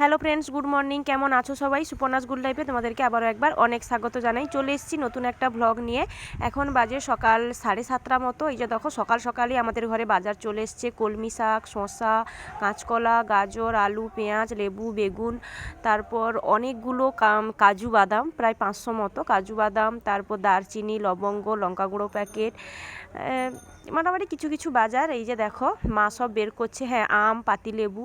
Hello friends good morning কেমন আছো সবাই? সুপর্ণাস গুড লাইফে তোমাদেরকে আবারও একবার অনেক স্বাগত জানাই। চলে এসেছি নতুন একটা ভ্লগ নিয়ে। এখন বাজে সকাল সাড়ে সাতটা মতো। এই যে দেখো, সকাল সকালই আমাদের ঘরে বাজার চলে এসছে। কলমি শাক, শসা, কাঁচকলা, গাজর, আলু, পেঁয়াজ, লেবু, বেগুন, তারপর অনেকগুলো কাজু বাদাম, প্রায় পাঁচশো মতো। কাজু বাদাম, তারপর দারচিনি, লবঙ্গ, লঙ্কা গুঁড়ো প্যাকেট মোটামুটি কিছু কিছু বাজার, এই যে দেখো, মা সব বের করছে হ্যাঁ আম পাতিলেবু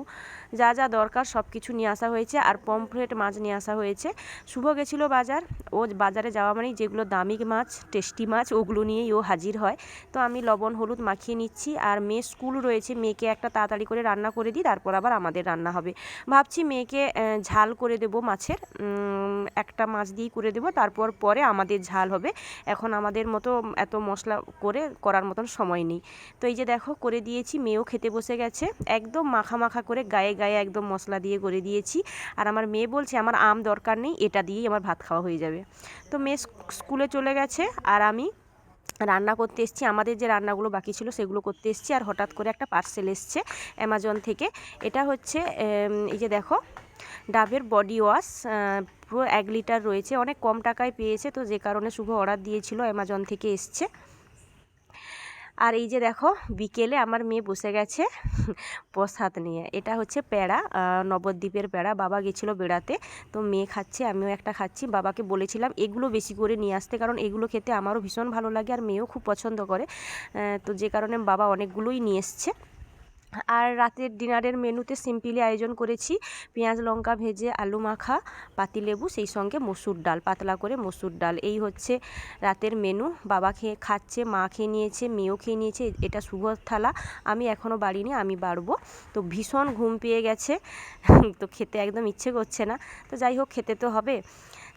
যা যা দরকার সব কিছু নিয়ে আসা হয়েছে, আর পমফ্রেট মাছ নিয়ে আসা হয়েছে। শুভ গেছিল বাজার, ও বাজারে যাওয়া মানেই যেগুলো দামি মাছ, টেস্টি মাছ, ওগুলো নিয়েই ও হাজির হয়। তো আমি লবণ, হলুদ মাখিয়ে নিচ্ছি, আর মেয়ে স্কুল রয়েছে, মেয়েকে একটা তাড়াতাড়ি করে রান্না করে দিই, তারপর আবার আমাদের রান্না হবে। ভাবছি মেয়েকে ঝাল করে দেবো মাছের একটা মাছ দিয়েই করে দেবো, তারপর পরে আমাদের ঝাল হবে। এখন আমাদের মতো এত মশলা করে করার মতন সময় নেই। তো এই যে দেখো, করে দিয়েছি, মেয়েও খেতে বসে গেছে। একদম মাখা মাখা করে গায়ে গায়ে একদম মশলা দিয়ে করে দিয়েছি। আর আমার মেয়ে বলছে, আমার আম দরকার নেই, এটা দিয়েই আমার ভাত খাওয়া হয়ে যাবে। তো মেয়ে স্কুলে চলে গেছে আর আমি রান্না করতে এসেছি। আমাদের যে রান্নাগুলো বাকি ছিল সেগুলো করতে এসেছি আর হঠাৎ করে একটা পার্সেল এসছে অ্যামাজন থেকে। এটা হচ্ছে এই যে দেখো, ডাবের বডি ওয়াশ পুরো এক লিটার রয়েছে। অনেক কম টাকায় পেয়েছে, তো যে কারণে শুভ অর্ডার দিয়েছিল অ্যামাজন থেকে এসছে। আর এই যে দেখো, বিকেলে আমার মেয়ে বসে গেছে প্রসাদ নিয়ে। এটা হচ্ছে প্যাড়া নবদ্বীপের প্যাড়া বাবা গেছিল বেড়াতে, তো মেয়ে খাচ্ছে, আমিও একটা খাচ্ছি। বাবাকে বলেছিলাম, এগুলো বেশি করে নিয়ে আসতে, কারণ এগুলো খেতে আমারও ভীষণ ভালো লাগে আর মেয়েও খুব পছন্দ করে। তো যে কারণে বাবা অনেকগুলোই নিয়ে এসছে। আর রাতের ডিনারের মেনুতে সিম্পলি আয়োজন করেছি পেঁয়াজ, লঙ্কা ভেজে, আলু মাখা পাতিলেবু সেই সঙ্গে মসুর ডাল, পাতলা করে মসুর ডাল। এই হচ্ছে রাতের মেনু। বাবা খেয়ে খাচ্ছে, মা খেয়ে নিয়েছে, মেয়েও খেয়ে নিয়েছে, এটা শুভ থালা। আমি এখনও বাড়িনি, আমি বাড়বো। তো ভীষণ ঘুম পেয়ে গেছে, তো খেতে একদম ইচ্ছে করছে না। তো যাই হোক, খেতে তো হবে।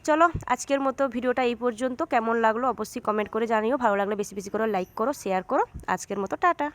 চলো, আজকের মতো ভিডিওটা এই পর্যন্ত। কেমন লাগল অবশ্যই কমেন্ট করে জানিও। ভালো লাগলে বেশি বেশি করে লাইক করো, শেয়ার করো। আজকের মতো টাটা।